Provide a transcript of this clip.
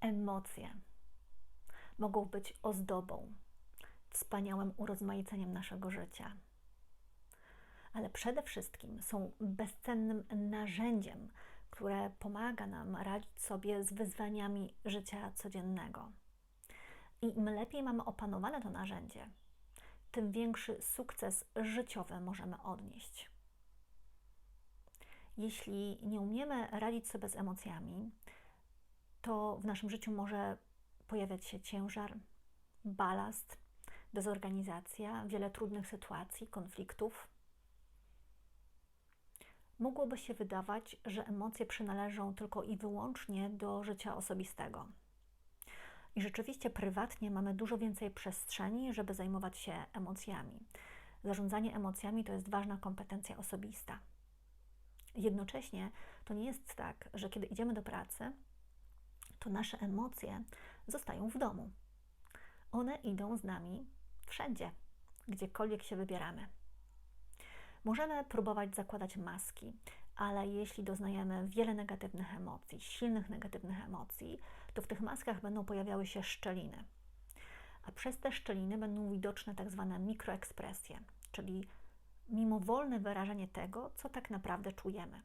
Emocje mogą być ozdobą, wspaniałym urozmaiceniem naszego życia, ale przede wszystkim są bezcennym narzędziem, które pomaga nam radzić sobie z wyzwaniami życia codziennego. I im lepiej mamy opanowane to narzędzie, tym większy sukces życiowy możemy odnieść. Jeśli nie umiemy radzić sobie z emocjami, to w naszym życiu może pojawiać się ciężar, balast, dezorganizacja, wiele trudnych sytuacji, konfliktów. Mogłoby się wydawać, że emocje przynależą tylko i wyłącznie do życia osobistego. I rzeczywiście prywatnie mamy dużo więcej przestrzeni, żeby zajmować się emocjami. Zarządzanie emocjami to jest ważna kompetencja osobista. Jednocześnie to nie jest tak, że kiedy idziemy do pracy, to nasze emocje zostają w domu. One idą z nami wszędzie, gdziekolwiek się wybieramy. Możemy próbować zakładać maski, ale jeśli doznajemy wiele negatywnych emocji, silnych negatywnych emocji, to w tych maskach będą pojawiały się szczeliny. A przez te szczeliny będą widoczne tak zwane mikroekspresje, czyli mimowolne wyrażanie tego, co tak naprawdę czujemy.